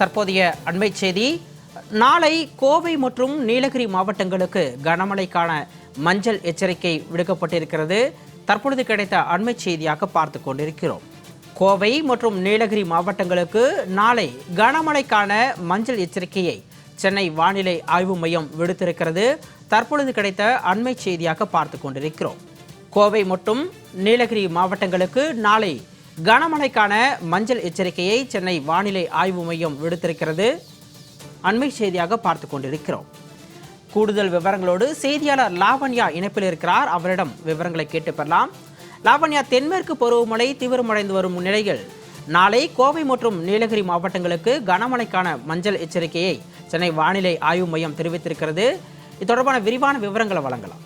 தற்போதைய அண்மை செய்தி. நாளை கோவை மற்றும் நீலகிரி மாவட்டங்களுக்கு கனமழைக்கான மஞ்சள் எச்சரிக்கை விடுக்கப்பட்டிருக்கிறது. தற்பொழுது கிடைத்த அண்மை செய்தியாக பார்த்து கொண்டிருக்கிறோம். கோவை மற்றும் நீலகிரி மாவட்டங்களுக்கு நாளை கனமழைக்கான மஞ்சள் எச்சரிக்கையை சென்னை வானிலை ஆய்வு மையம் விடுத்திருக்கிறது. தற்பொழுது கிடைத்த அண்மை செய்தியாக பார்த்து கொண்டிருக்கிறோம். கோவை மற்றும் நீலகிரி மாவட்டங்களுக்கு நாளை கனமழைக்கான மஞ்சள் எச்சரிக்கையை சென்னை வானிலை ஆய்வு மையம் விடுத்திருக்கிறது. அண்மை செய்தியாக பார்த்து கொண்டிருக்கிறோம். கூடுதல் விவரங்களோடு செய்தியாளர் லாவண்யா இணைப்பில் இருக்கிறார். அவரிடம் விவரங்களை கேட்டு பெறலாம். லாவண்யா தென்மேற்கு பருவமழை தீவிரமடைந்து வரும் நிலையில் நாளை கோவை மற்றும் நீலகிரி மாவட்டங்களுக்கு கனமழைக்கான மஞ்சள் எச்சரிக்கையை சென்னை வானிலை ஆய்வு மையம் தெரிவித்திருக்கிறது. இது தொடர்பான விரிவான விவரங்களை வழங்கலாம்.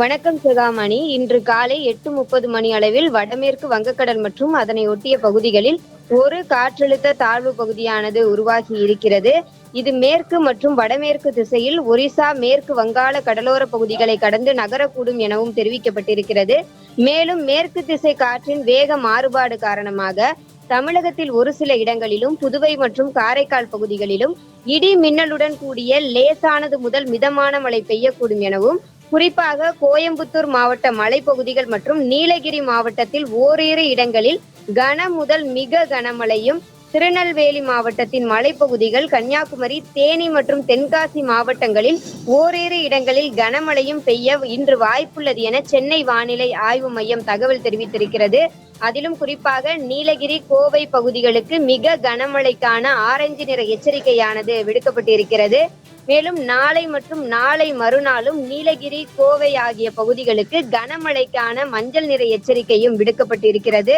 வணக்கம் சிகாமணி. இன்று காலை எட்டு முப்பது மணி அளவில் வடமேற்கு வங்கக்கடல் மற்றும் அதனை ஒட்டிய பகுதிகளில் ஒரு காற்றழுத்த தாழ்வு பகுதியானது உருவாகி இருக்கிறது. இது மேற்கு மற்றும் வடமேற்கு திசையில் ஒரிசா மேற்கு வங்காள கடலோர பகுதிகளை கடந்து நகரக்கூடும் எனவும் தெரிவிக்கப்பட்டிருக்கிறது. மேலும் மேற்கு திசை காற்றின் வேக மாறுபாடு காரணமாக தமிழகத்தில் ஒரு சில இடங்களிலும் புதுவை மற்றும் காரைக்கால் பகுதிகளிலும் இடி மின்னலுடன் கூடிய லேசானது முதல் மிதமான மழை பெய்யக்கூடும் எனவும் குறிப்பாக கோயம்புத்தூர் மாவட்ட மலைப்பகுதிகள் மற்றும் நீலகிரி மாவட்டத்தில் ஓரிரு இடங்களில் கன முதல் மிக கனமழையும் திருநெல்வேலி மாவட்டத்தின் மலைப்பகுதிகள் கன்னியாகுமரி தேனி மற்றும் தென்காசி மாவட்டங்களில் ஓரிரு இடங்களில் கனமழையும் பெய்ய இன்று வாய்ப்புள்ளது என சென்னை வானிலை ஆய்வு மையம் தகவல் தெரிவித்திருக்கிறது. அதிலும் குறிப்பாக நீலகிரி கோவை பகுதிகளுக்கு மிக கனமழைக்கான ஆரஞ்சு நிற எச்சரிக்கையானது விடுக்கப்பட்டிருக்கிறது. மேலும் நாளை மற்றும் நாளை மறுநாளும் நீலகிரி கோவை ஆகிய பகுதிகளுக்கு கனமழைக்கான மஞ்சள் நிற எச்சரிக்கையும் விடுக்கப்பட்டிருக்கிறது.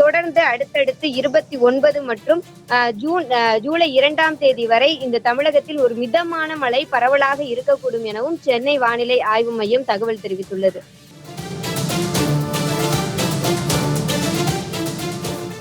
தொடர்ந்து அடுத்தடுத்து இருபத்தி ஒன்பது மற்றும் ஜூன் ஜூலை இரண்டாம் தேதி வரை இந்த தமிழகத்தில் ஒரு மிதமான மழை பரவலாக இருக்கக்கூடும் எனவும் சென்னை வானிலை ஆய்வு மையம் தகவல் தெரிவித்துள்ளது.